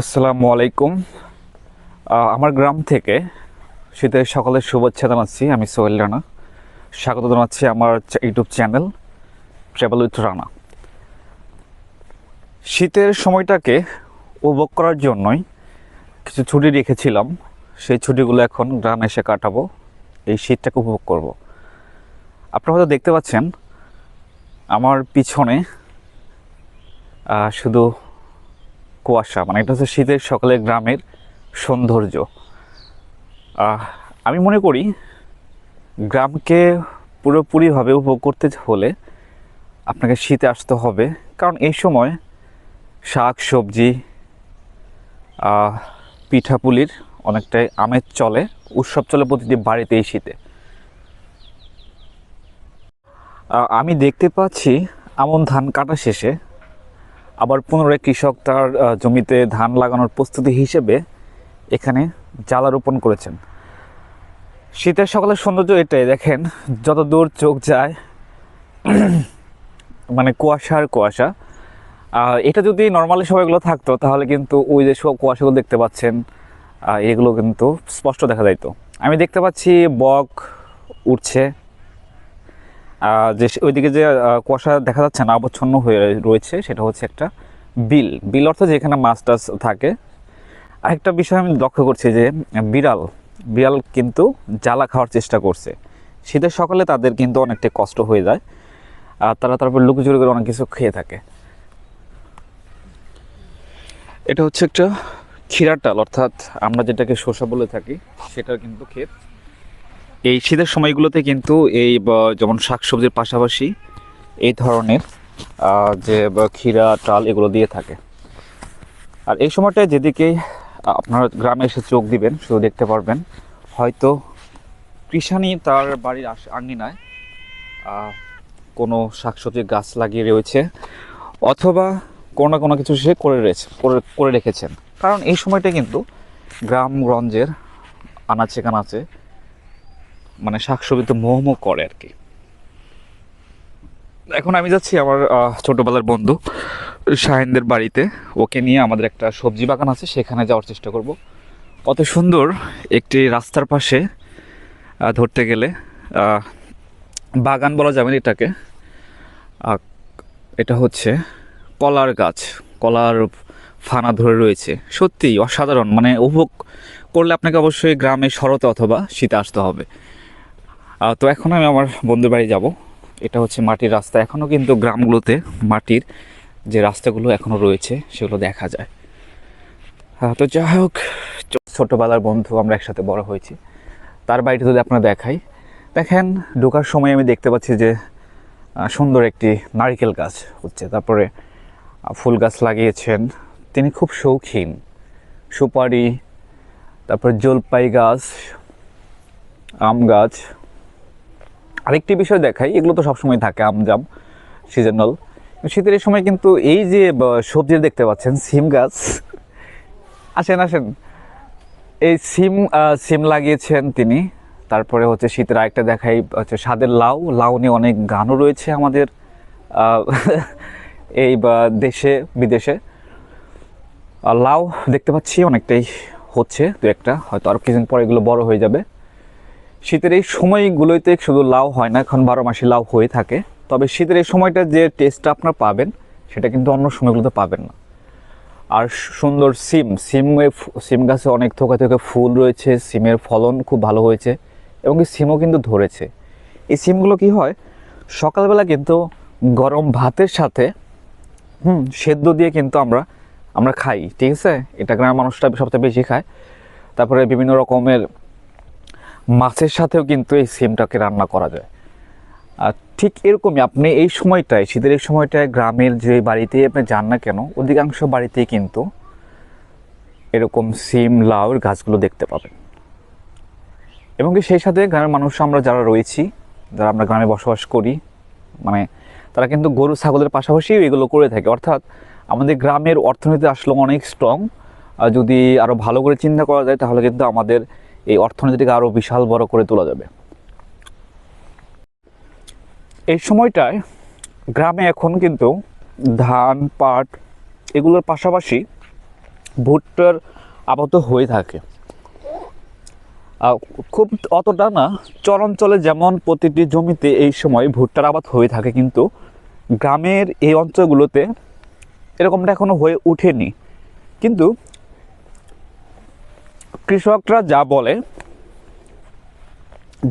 আসসালামু আলাইকুম। আমার গ্রাম থেকে শীতের সকালের শুভেচ্ছা জানাচ্ছি, আমি সোহেল রানা। স্বাগত জানাচ্ছি আমার YouTube channel travel with Rana. শীতের সময়টাকে উপভোগ করার জন্যই কিছু ছুটি রেখেছিলাম। সেই ছুটিগুলো এখন গ্রামে এসে কাটাবো, এই শীতটাকে উপভোগ করব। আপনারা হয়তো দেখতে পাচ্ছেন, আমার পিছনে শুধু কুয়াশা মানে এটা হচ্ছে শীতের সকালে গ্রামের সৌন্দর্য। আমি মনে করি গ্রামকে পুরোপুরিভাবে উপভোগ করতে হলে আপনাকে শীতে আসতে হবে। কারণ এই সময় শাক, সবজি পিঠাপুলির অনেকটাই আমেজ চলে, উৎসব চলে প্রতিটি বাড়িতে এই শীতে আমি দেখতে পাচ্ছি আমন ধান কাটা শেষে আবার পুনরায় কৃষক তার জমিতে ধান লাগানোর প্রস্তুতি হিসেবে এখানে জ্বালা রোপণ করেছেন। শীতের সকালের সৌন্দর্য এটাই, দেখেন যত দূর চোখ যায় মানে কুয়াশা। আর কুয়াশা এটা যদি নর্মালি সবাইগুলো থাকতো, তাহলে কিন্তু ওই যে সব কুয়াশাগুলো দেখতে পাচ্ছেন এগুলো কিন্তু স্পষ্ট দেখা যাইতো। আমি দেখতে পাচ্ছি বক উঠছে। যে ওইদিকে যে কুয়াশা দেখা যাচ্ছে না আবচ্ছন্ন হয়ে রয়েছে, সেটা হচ্ছে একটা বিল। বিল অর্থ যেখানে মাছ টাছ থাকে। আরেকটা বিষয় আমি লক্ষ্য করছি যে, বিড়াল বিড়াল কিন্তু জ্বালা খাওয়ার চেষ্টা করছে। শীতের সকালে তাদের কিন্তু অনেকটাই কষ্ট হয়ে যায়, আর তারা তারপর লুকোচুরি করে অনেক কিছু খেয়ে থাকে। এটা হচ্ছে একটা ক্ষীরার টাল অর্থাৎ আমরা যেটাকে শসা বলে থাকি, সেটার কিন্তু ক্ষেত। এই শীতের সময়গুলোতে কিন্তু এই যেমন শাকসবজির পাশাপাশি এই ধরনের যে ক্ষীরা টাল এগুলো দিয়ে থাকে। আর এই সময়টায় যেদিকে আপনারা গ্রামে এসে চোখ দিবেন শুধু দেখতে পারবেন হয়তো কৃষানি তার বাড়ির আহ, কোনো শাকসবজির গাছ লাগিয়ে রয়েছে অথবা কোনো না কোনো কিছু সে করে রয়েছে করে করে রেখেছেন। কারণ এই সময়টা কিন্তু গ্রামগঞ্জের আনাচে কানাচে মানে শাকসবজিতে মোহমো করে আর কি। এখন আমি যাচ্ছি আমার ছোটবেলার বন্ধু শাহিনদের বাড়িতে। ওকে নিয়ে আমাদের একটা সবজি বাগান আছে, সেখানে যাওয়ার চেষ্টা করব। কত সুন্দর একটি রাস্তার পাশে ধরতে গেলে বাগান বলা যাবে এটাকে। এটা হচ্ছে কলার গাছ, কলার ফানা ধরে রয়েছে। সত্যিই অসাধারণ মানে উপভোগ করলে আপনাকে অবশ্যই গ্রামে শরতে অথবা শীতে আসতে হবে। তো এখন আমি আমার বন্ধুর বাড়ি যাব। এটা হচ্ছে মাটির রাস্তা। এখনও কিন্তু গ্রামগুলোতে মাটির যে রাস্তাগুলো এখনও রয়েছে সেগুলো দেখা যায়। আহ, তো যাই হোক ছোটবেলার বন্ধু আমরা একসাথে বড় হয়েছি। তার বাড়িতে যদি আপনারা দেখাই দেখেন ঢোকার সময় আমি দেখতে পাচ্ছি যে সুন্দর একটি নারিকেল গাছ হচ্ছে। তারপরে ফুল গাছ লাগিয়েছেন। তিনি খুব শৌখিন সুপারি তারপরে জলপাই গাছ আম গাছ আরেকটি বিষয় দেখাই, এগুলো তো সবসময় থাকে আম জাম সিজনাল শীতের এই সময় কিন্তু এই যে সবজি দেখতে পাচ্ছেন, সিম গাছ, আসেন আসেন। এই সিম সিম লাগিয়েছেন তিনি। তারপরে হচ্ছে শীতের আরেকটা দেখাই, হচ্ছে স্বাদের লাউ। লাউ নিয়ে অনেক গানও রয়েছে আমাদের এই দেশে, বিদেশে। লাউ দেখতে পাচ্ছি, অনেকটাই হচ্ছে, দু একটা। হয়তো আরও কিছুদিন পরে এগুলো বড় হয়ে যাবে। শীতের এই সময়গুলোতে শুধু লাউ হয় না, এখন বারো মাসে লাউ হয়ে থাকে। তবে শীতের এই সময়টা যে টেস্টটা আপনার পাবেন, সেটা কিন্তু অন্য সময়গুলোতে পাবেন না। আর সুন্দর সিম, সিমে সিম গাছে অনেক থোকা থেকে ফুল রয়েছে, সিমের ফলন খুব ভালো হয়েছে এবং সিমও কিন্তু ধরেছে। এই সিমগুলো কি হয়, সকালবেলা কিন্তু গরম ভাতের সাথে, হুম, সেদ্ধ দিয়ে কিন্তু আমরা আমরা খাই। ঠিক আছে? এটা গ্রামের মানুষটা সবচেয়ে বেশি খায়। তারপরে বিভিন্ন রকমের মাছের সাথেও কিন্তু এই সিমটাকে রান্না করা যায়। আর ঠিক এরকমই আপনি এই সময়টায়, শীতের এই সময়টায় গ্রামের যে বাড়িতে আপনি যান না কেন, অধিকাংশ বাড়িতেই কিন্তু এরকম সিম লাউর গাছগুলো দেখতে পাবেন। এবং কি সেই সাথে গ্রামের মানুষ আমরা যারা রয়েছি, যারা আমরা গ্রামে বসবাস করি মানে তারা কিন্তু গরু, ছাগলের পাশাপাশি এগুলো করে থাকে। অর্থাৎ আমাদের গ্রামের অর্থনীতি আসলে অনেক স্ট্রং আর যদি আরও ভালো করে চিন্তা করা যায়, তাহলে কিন্তু আমাদের এই অর্থনীতিকে আরও বিশাল বড় করে তোলা যাবে। এই সময়টায় গ্রামে এখন কিন্তু ধান, পাট এগুলোর পাশাপাশি ভুট্টার আপাতত হয়ে থাকে। খুব অতটা না, চরাঞ্চলে যেমন প্রতিটি জমিতে এই সময় ভুট্টার আবাদ হয়ে থাকে, কিন্তু গ্রামের এই অঞ্চলগুলোতে এরকমটা এখনও হয়ে ওঠেনি। কিন্তু কৃষকরা যা বলে,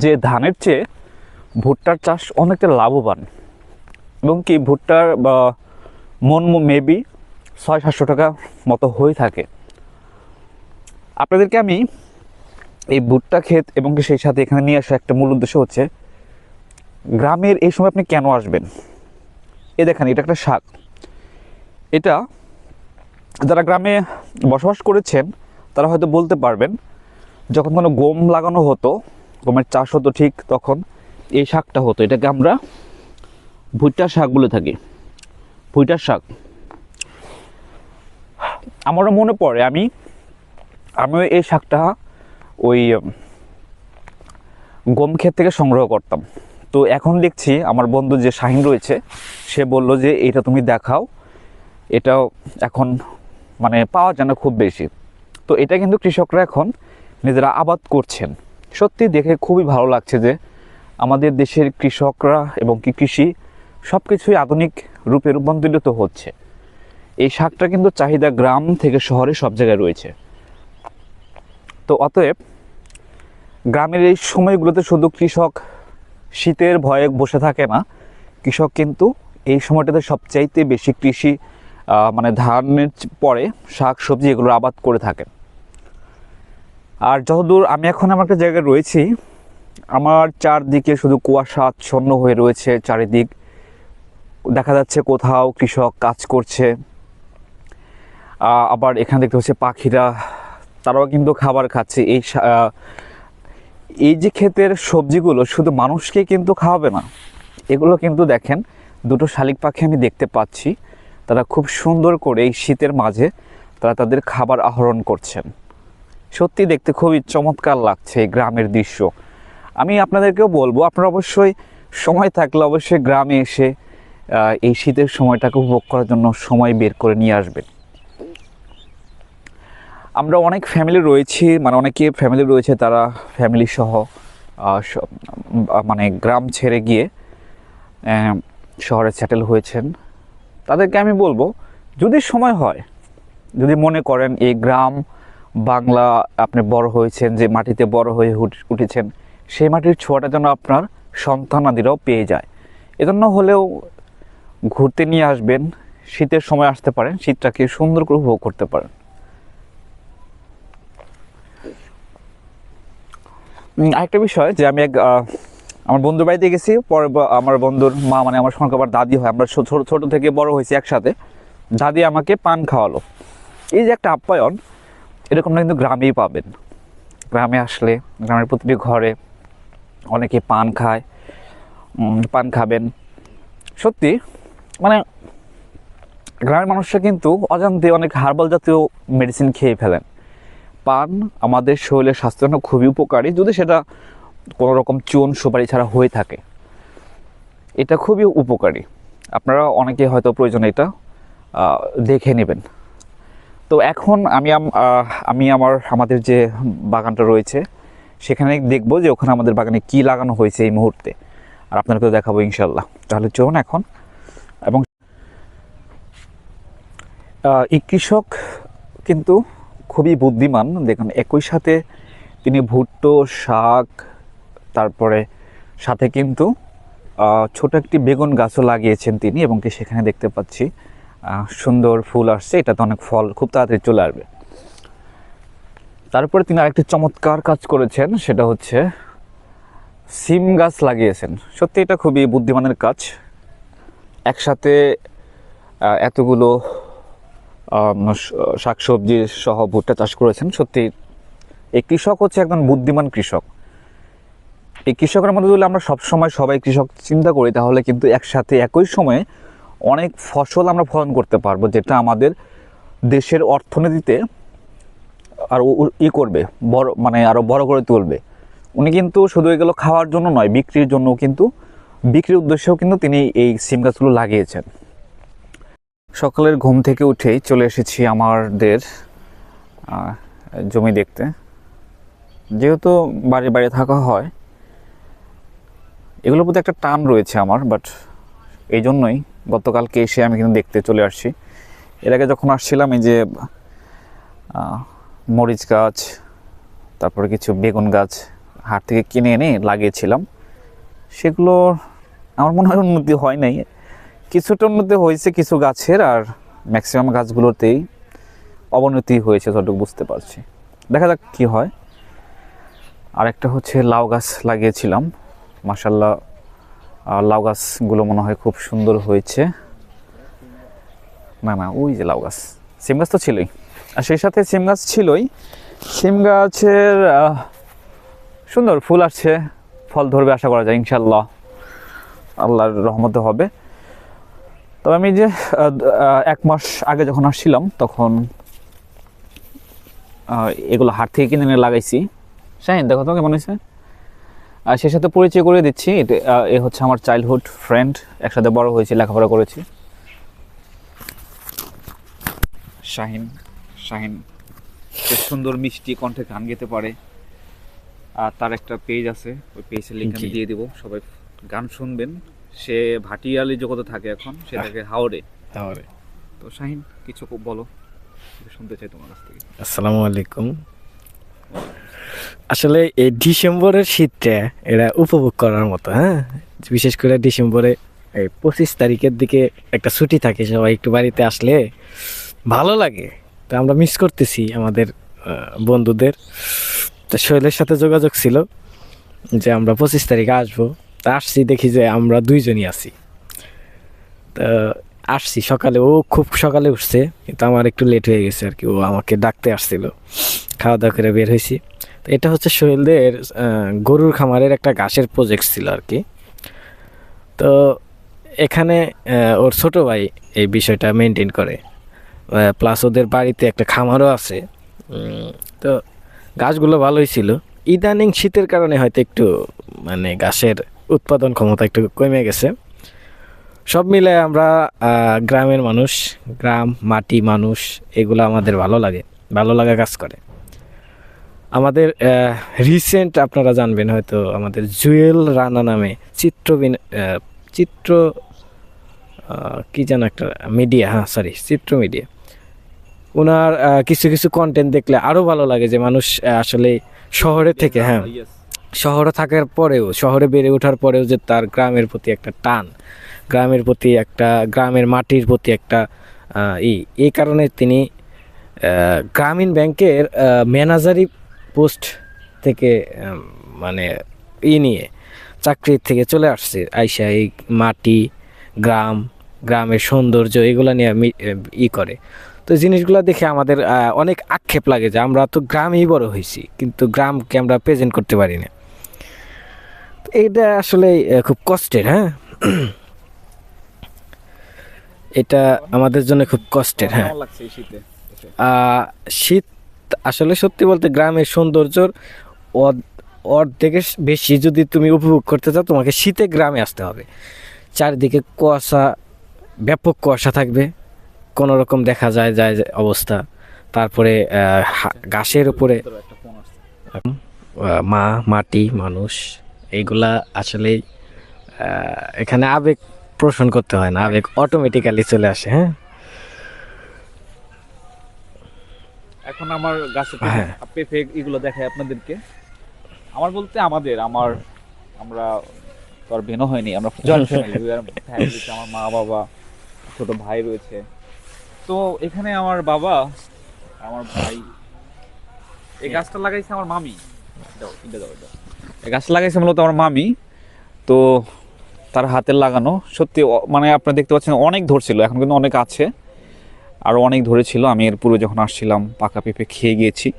যে ধানের চেয়ে ভুট্টার চাষ অনেকটা লাভবান এবং কি ভুট্টার, বা মন মেবি ছয়, সাতশো টাকা মতো হয়ে থাকে। আপনাদেরকে আমি এই ভুট্টা ক্ষেত এবং সেই সাথে এখানে নিয়ে আসা একটা মূল উদ্দেশ্য হচ্ছে, গ্রামের এই সময় আপনি কেন আসবেন? এ দেখেন, এটা একটা শাক। এটা যারা গ্রামে বসবাস করেছেন তারা হয়তো বলতে পারবেন, যখন কোনো গম লাগানো হতো, গমের চাষ হতো ঠিক তখন এই শাকটা হতো। এটাকে আমরা ভুইটার শাক বলে থাকি। ভুইটার শাক। আমারও মনে পড়ে, আমি, আমিও এই শাকটা ওই গম ক্ষেত থেকে সংগ্রহ করতাম। তো এখন দেখছি আমার বন্ধু যে শাহিন রয়েছে, সে বলল যে এটা তুমি দেখাও। এটাও এখন মানে পাওয়া যায় না খুব বেশি। তো এটা কিন্তু কৃষকরা এখন নিজেরা আবাদ করছেন। সত্যি দেখে খুবই ভালো লাগছে যে আমাদের দেশের কৃষকরা এবং কি কৃষি সব কিছুই আধুনিক রূপে রূপান্তরিত হচ্ছে। এই শাকটা কিন্তু চাহিদা গ্রাম থেকে শহরে সব জায়গায় রয়েছে। তো অতএব গ্রামের এই সময়গুলোতে শুধু কৃষক শীতের ভয়ে বসে থাকে না, কৃষক কিন্তু এই সময়টাতে সবচাইতে বেশি কৃষি মানে ধানের পরে শাক, সবজি এগুলোর আবাদ করে থাকেন। আর যতদূর আমি এখন আমার একটা জায়গায় রয়েছি, আমার চারদিকে শুধু কুয়াশা আচ্ছন্ন হয়ে রয়েছে চারিদিক। দেখা যাচ্ছে কোথাও কৃষক কাজ করছে। আবার এখানে দেখতে হচ্ছে পাখিরা, তারাও কিন্তু খাবার খাচ্ছে। এই এই যে ক্ষেতের সবজিগুলো শুধু মানুষকে কিন্তু খাওয়াবে না, এগুলো কিন্তু দেখেন দুটো শালিক পাখি আমি দেখতে পাচ্ছি। তারা খুব সুন্দর করে এই শীতের মাঝে তারা তাদের খাবার আহরণ করছেন। সত্যি দেখতে খুবই চমৎকার লাগছে এই গ্রামের দৃশ্য। আমি আপনাদেরকেও বলব, আপনারা অবশ্যই সময় থাকলে অবশ্যই গ্রামে এসে এই শীতের সময়টাকে উপভোগ করার জন্য সময় বের করে নিয়ে আসবেন। আমরা অনেক ফ্যামিলি রয়েছি মানে অনেকে ফ্যামিলি রয়েছে, তারা ফ্যামিলি সহ মানে গ্রাম ছেড়ে গিয়ে শহরে সেটেল হয়েছেন। তাদেরকে আমি বলব, যদি সময় হয়, যদি মনে করেন এই গ্রাম বাংলা আপনি বড় হয়েছেন, যে মাটিতে বড় হয়ে উঠ- উঠেছেন, সেই মাটির ছোঁয়াটা যেন আপনার সন্তানাদিরাও পেয়ে যায়। এজন্য হলেও ঘুরতে নিয়ে আসবেন, শীতের সময় আসতে পারেন, শীতটাকে সুন্দর করে উপভোগ করতে পারেন। আরেকটা বিষয় যে আমি এক আমার বন্ধুর বাড়িতে গেছি, পরে আমার বন্ধুর মা মানে আমার সঙ্গে আবার দাদি হয়, আমরা ছোট ছোট থেকে বড় হয়েছি একসাথে। দাদি আমাকে পান খাওয়ালো। এই যে একটা আপ্যায়ন এরকমটা কিন্তু গ্রামেই পাবেন। গ্রামে আসলে, গ্রামের প্রতিটি ঘরে অনেকে পান খায় পান খাবেন। সত্যি মানে গ্রামের মানুষরা কিন্তু অজান্তে অনেক হার্বাল জাতীয় মেডিসিন খেয়ে ফেলেন। পান আমাদের শরীরের স্বাস্থ্যের জন্য খুবই উপকারী, যদি সেটা কোনো রকম চুন সুপারি ছাড়া হয়ে থাকে। এটা খুবই উপকারী। আপনারা অনেকে হয়তো প্রয়োজন এটা দেখে নেবেন। তো এখন আমি আম- আমি আমার, আমাদের যে বাগানটা রয়েছে, সেখানে দেখব যে ওখানে আমাদের বাগানে কি লাগানো হয়েছে এই মুহূর্তে। আর আপনাদেরকে দেখাবো ইনশাল্লাহ তাহলে চলুন এখন। এবং এই কৃষক কিন্তু খুবই বুদ্ধিমান। দেখুন, একই সাথে তিনি ভুট্টো, শাক, তারপরে সাথে কিন্তু ছোট একটি বেগুন গাছও লাগিয়েছেন তিনি এবং কি সেখানে দেখতে পাচ্ছি। সুন্দর ফুল আসছে, এটাতে অনেক ফল খুব তাড়াতাড়ি চলে আসবে। তারপরে তিনি আরেকটি চমৎকার কাজ করেছেন, সেটা হচ্ছে সিম গাছ লাগিয়েছেন। সত্যি এটা খুবই বুদ্ধিমানের কাজ। একসাথে এতগুলো শাকসবজি সহ ভুট্টা চাষ করেছেন, সত্যি এই কৃষক হচ্ছে একজন বুদ্ধিমান কৃষক। এই কৃষকের মধ্যে যদি আমরা সবসময় সবাই কৃষক চিন্তা করি, তাহলে কিন্তু একসাথে একই সময়ে অনেক ফসল আমরা ফলন করতে পারব, যেটা আমাদের দেশের অর্থনীতিতে আরও ই করবে, বড় মানে আরও বড় করে তুলবে। উনি কিন্তু শুধু এগুলো খাওয়ার জন্য নয়, বিক্রির জন্য কিন্তু, বিক্রির উদ্দেশ্যেও কিন্তু তিনি এই সিম গাছগুলো লাগিয়েছেন। সকালের ঘুম থেকে উঠেই চলে এসেছি আমাদের জমি দেখতে। যেহেতু বাড়ি বাড়ি থাকা হয়, এগুলোর প্রতি একটা টান রয়েছে আমার বাট এই জন্যই গতকালকে এসে আমি কিন্তু দেখতে চলে আসছি। এর আগে যখন আসছিলাম, এই যে মরিচ গাছ, তারপরে কিছু বেগুন গাছ, হাট থেকে কিনে এনে লাগিয়েছিলাম। সেগুলো আমার মনে হয় উন্নতি হয় নাই। কিছুটা উন্নতি হয়েছে কিছু গাছের, আর ম্যাক্সিমাম গাছগুলোতেই অবনতি হয়েছে, যতটুকু বুঝতে পারছি। দেখা যাক কি হয়। আরেকটা হচ্ছে লাউ গাছ লাগিয়েছিলাম। মাসাল্লাহ লাউ গাছগুলো মনে হয় খুব সুন্দর হয়েছে। না না, ওই যে লাউ গাছ। সিম গাছ তো ছিলই। আর সেই সাথে সিম গাছ ছিলই। সিম গাছের সুন্দর ফুল আসছে। ফল ধরবে আশা করা যায় ইনশাল্লাহ আল্লাহর রহমতে হবে। তবে আমি যে এক মাস আগে যখন আসছিলাম, তখন এগুলো হাট থেকে কিনে এনে লাগাইছি। শাহিন, দেখো তো কেমন হয়েছে? আর সেই সাথে পরিচয় করে দিচ্ছি এ হচ্ছে আমার চাইল্ডহুড ফ্রেন্ড একসাথে বড় হয়েছি লেখাপড়া করেছি। শাহিন শাহিন সে সুন্দর মিষ্টি কণ্ঠে গান গেতে পারে। আর তার একটা পেজ আছে ওই পেজের লিঙ্ক আমি দিয়ে দিব সবাই গান শুনবেন। সে ভাটিয়ালি জগতে থাকে এখন সে থাকে হাওড়ে তাহলে তো শাহিন কিছু খুব বলো শুনতে চাই তোমার কাছ থেকে। আসসালামু আলাইকুম। আসলে এই ডিসেম্বরের শীতটা এরা উপভোগ করার মতো হ্যাঁ? বিশেষ করে ডিসেম্বরে এই পঁচিশ তারিখের দিকে একটা ছুটি থাকে, সবাই একটু বাড়িতে আসলে ভালো লাগে। তো আমরা মিস করতেছি আমাদের বন্ধুদের। তো শৈলের সাথে যোগাযোগ ছিল যে আমরা পঁচিশ তারিখে আসব। তা আসছি, দেখি যে আমরা দুইজনই আছি। তো আসছি, সকালে ও খুব সকালে উঠছে, কিন্তু আমার একটু লেট হয়ে গেছে আর কি, ও আমাকে ডাকতে আসছিল। খাওয়া দাওয়া করে বের হয়েছি। এটা হচ্ছে সোহেলদের গরুর খামারের একটা ঘাসের প্রজেক্ট ছিল আর কি। তো এখানে ওর ছোট ভাই এই বিষয়টা মেনটেন করে। প্লাস ওদের বাড়িতে একটা খামারও আছে। তো গাছগুলো ভালোই ছিল। ইদানিং শীতের কারণে হয়তো একটু মানে গাছের উৎপাদন ক্ষমতা একটু কমে গেছে। সব মিলে আমরা গ্রামের মানুষ, গ্রাম, মাটি মানুষ, এগুলো আমাদের ভালো লাগে। ভালো লাগা কাজ করে। আমাদের রিসেন্ট আপনারা জানবেন হয়তো আমাদের জুয়েল রানা নামে চিত্র চিত্র কি যেন একটা মিডিয়া হ্যাঁ সরি চিত্র মিডিয়া ওনার কিছু কিছু কন্টেন্ট দেখলে আরও ভালো লাগে যে মানুষ আসলে শহরে থেকে হ্যাঁ শহরে থাকার পরেও শহরে বেড়ে ওঠার পরেও যে তার গ্রামের প্রতি একটা টান গ্রামের প্রতি একটা গ্রামের মাটির প্রতি একটা ই এই কারণে তিনি গ্রামীণ ব্যাংকের ম্যানেজারি পোস্ট থেকে মানে ই নিয়ে চাকরি থেকে চলে আসছে। আইসা এই মাটি গ্রাম গ্রামের সৌন্দর্য এগুলো নিয়ে ই করে। তো জিনিসগুলো দেখে আমাদের অনেক আক্ষেপ লাগে যে আমরা তো গ্রামেই বড় হয়েছি কিন্তু গ্রামকে আমরা প্রেজেন্ট করতে পারি না। তো এটা আসলে খুব কষ্টের হ্যাঁ? এটা আমাদের জন্য খুব কষ্টের হ্যাঁ? শীত আসলে সত্যি বলতে গ্রামের সৌন্দর্যর অর্ধ- অর্ধেকের বেশি যদি তুমি উপভোগ করতে চাও, তোমাকে শীতে গ্রামে আসতে হবে। চারিদিকে কুয়াশা, ব্যাপক কুয়াশা থাকবে। কোনো রকম দেখা যায় যায় অবস্থা। তারপরে ঘাসের উপরে। মা, মাটি, মানুষ, এইগুলা আসলে এখানে আবেগ পোষণ করতে হয় না। আবেগ অটোমেটিক্যালি চলে আসে হ্যাঁ? এখন আমার গাছে হ্যাঁ। পেঁপে এগুলো দেখায় আপনাদেরকে। আমার বলতে আমাদের আমার আমরা তো আর বেনো হয়নি আমরা জয়েন্ট ফ্যামিলি ফ্যামিলিতে আমার মা বাবা ছোট ভাই রয়েছে। তো এখানে আমার বাবা আমার ভাই এই গাছটা লাগাইছে আমার মামি। দাও এটা দাও দাও। এই গাছটা লাগাইছে মূলত আমার মামি। তো তার হাতের লাগানো সত্যি মানে আপনারা দেখতে পাচ্ছেন অনেক ধরছিল এখন কিন্তু অনেক আছে। আরও অনেক ধরেছিল আমি এর পূর্বে যখন আসছিলাম পাকা পেঁপে খেয়ে গিয়েছি।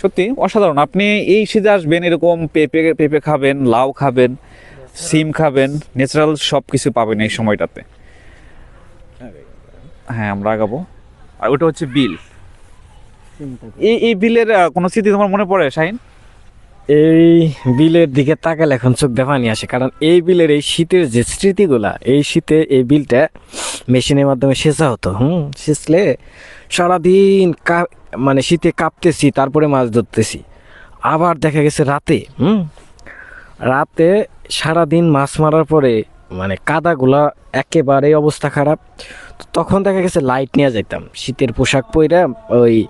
সত্যি অসাধারণ। আপনি এই শীতে আসবেন এরকম পেঁপে পেঁপে খাবেন লাউ খাবেন সিম খাবেন ন্যাচারাল সব কিছু পাবেন এই সময়টাতে। হ্যাঁ আমরা আগাবো। আর ওটা হচ্ছে বিল। এই এই বিলের কোনো স্মৃতি তোমার মনে পড়ে শাহিন? এই বিলের দিকে তাকালে এখন চোখ দেখা নিয়ে আসে, কারণ এই বিলের এই শীতের যে স্মৃতিগুলা, এই শীতে এই বিলটা মেশিনের মাধ্যমে সেচা হতো, হুম? সেচলে সারাদিন কা- মানে শীতে কাঁপতেছি, তারপরে মাছ ধরতেছি। আবার দেখা গেছে রাতে, হুম? রাতে সারাদিন মাছ মারার পরে মানে কাদাগুলা একেবারে অবস্থা খারাপ। তখন দেখা গেছে লাইট নিয়ে যেতাম শীতের পোশাক পরে ওই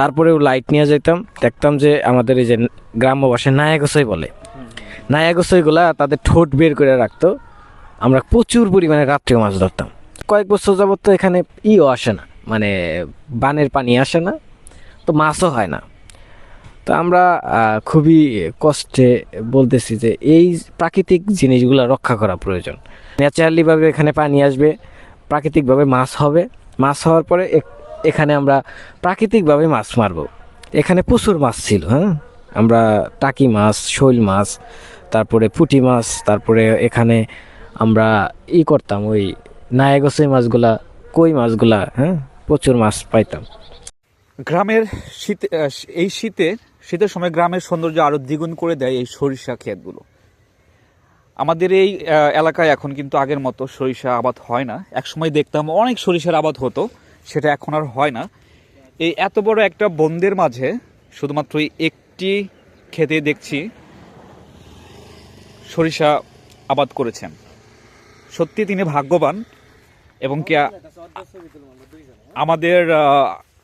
তারপরেও লাইট নিয়ে যেতাম দেখতাম যে আমাদের এই যে গ্রাম্য ভাষায় নায়াগোসাই বলে। নায়াগোসাইগুলা তাদের ঠোঁট বের করে রাখতো। আমরা প্রচুর পরিমাণে রাত্রেও মাছ ধরতাম। কয়েক বছর যাবত তো এখানে ইও আসে না মানে বানের পানি আসে না, তো মাছও হয় না। তো আমরা খুবই কষ্টে বলতেছি যে এই প্রাকৃতিক জিনিসগুলো রক্ষা করা প্রয়োজন। ন্যাচারালিভাবে এখানে পানি আসবে, প্রাকৃতিকভাবে মাছ হবে। মাছ হওয়ার পরে এ- এখানে আমরা প্রাকৃতিকভাবে মাছ মারবো। এখানে প্রচুর মাছ ছিল হ্যাঁ? আমরা টাকি মাছ, শৈল মাছ, তারপরে পুঁটি মাছ, তারপরে এখানে আমরা ই করতাম ওই নায়াগসই মাছগুলা, কই মাছগুলা হ্যাঁ? প্রচুর মাছ পাইতাম। গ্রামের শীতে এই শীতে, শীতের সময় গ্রামের সৌন্দর্য আরও দ্বিগুণ করে দেয় এই সরিষা ক্ষেতগুলো। আমাদের এই এলাকায় এখন কিন্তু আগের মতো সরিষা আবাদ হয় না। একসময় দেখতাম অনেক সরিষার আবাদ হতো। সেটা এখন আর হয় না। এই এত বড় একটা বন্দের মাঝে শুধুমাত্র একটি খেতে দেখছি সরিষা আবাদ করেছেন। সত্যি তিনি ভাগ্যবান এবং কি আমাদের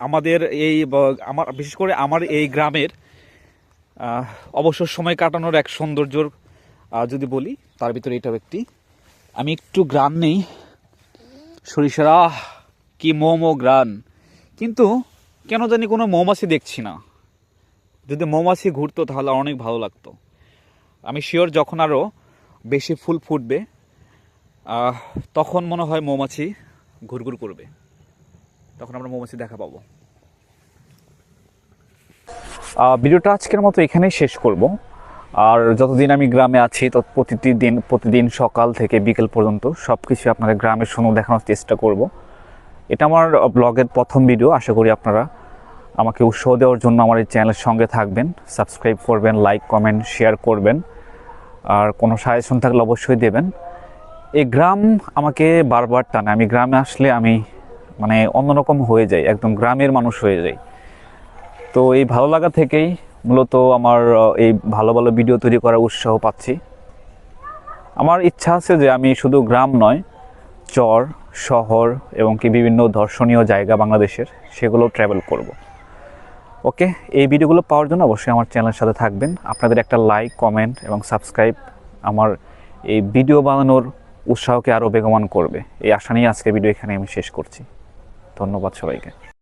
আমাদের এই আমার, বিশেষ করে আমার এই গ্রামের অবসর সময় কাটানোর এক সৌন্দর্যর যদি বলি, তার ভিতরে এটাও একটি। আমি একটু গ্রাম নেই। সরিষার কি মোমো গ্রান? কিন্তু কেন জানি কোনো মৌমাছি দেখছি না। যদি মৌমাছি ঘুরতো তাহলে অনেক ভালো লাগতো। আমি শিওর যখন আরও বেশি ফুল ফুটবে তখন মনে হয় মৌমাছি ঘুরঘুর করবে। তখন আমরা মৌমাছি দেখা পাবো। ভিডিওটা আজকের মতো এখানেই শেষ করব। আর যতদিন আমি গ্রামে আছি তত প্রতিটি দিন প্রতিদিন সকাল থেকে বিকেল পর্যন্ত সব কিছু আপনাদের গ্রামের সুন্দর দেখানোর চেষ্টা করব। এটা আমার ব্লগের প্রথম ভিডিও আশা করি আপনারা আমাকে উৎসাহ দেওয়ার জন্য আমার এই চ্যানেলের সঙ্গে থাকবেন। সাবস্ক্রাইব করবেন লাইক কমেন্ট শেয়ার করবেন। আর কোনো সাজেশন থাকলে অবশ্যই দেবেন। এই গ্রাম আমাকে বারবার টানে। আমি গ্রামে আসলে আমি মানে অন্যরকম হয়ে যাই, একদম গ্রামের মানুষ হয়ে যাই। তো এই ভালো লাগা থেকেই মূলত আমার এই ভালো ভালো ভিডিও তৈরি করার উৎসাহ পাচ্ছি। আমার ইচ্ছা আছে যে আমি শুধু গ্রাম নয়, চর শহর এবং কি বিভিন্ন দর্শনীয় জায়গা বাংলাদেশের সেগুলো ট্র্যাভেল করব। ওকে, এই ভিডিওগুলো পাওয়ার জন্য অবশ্যই আমার চ্যানেলের সাথে থাকবেন। আপনাদের একটা লাইক কমেন্ট এবং সাবস্ক্রাইব আমার এই ভিডিও বানানোর উৎসাহকে আরও বেগমান করবে। এই আশা নিয়ে আজকে ভিডিও এখানে আমি শেষ করছি। ধন্যবাদ সবাইকে।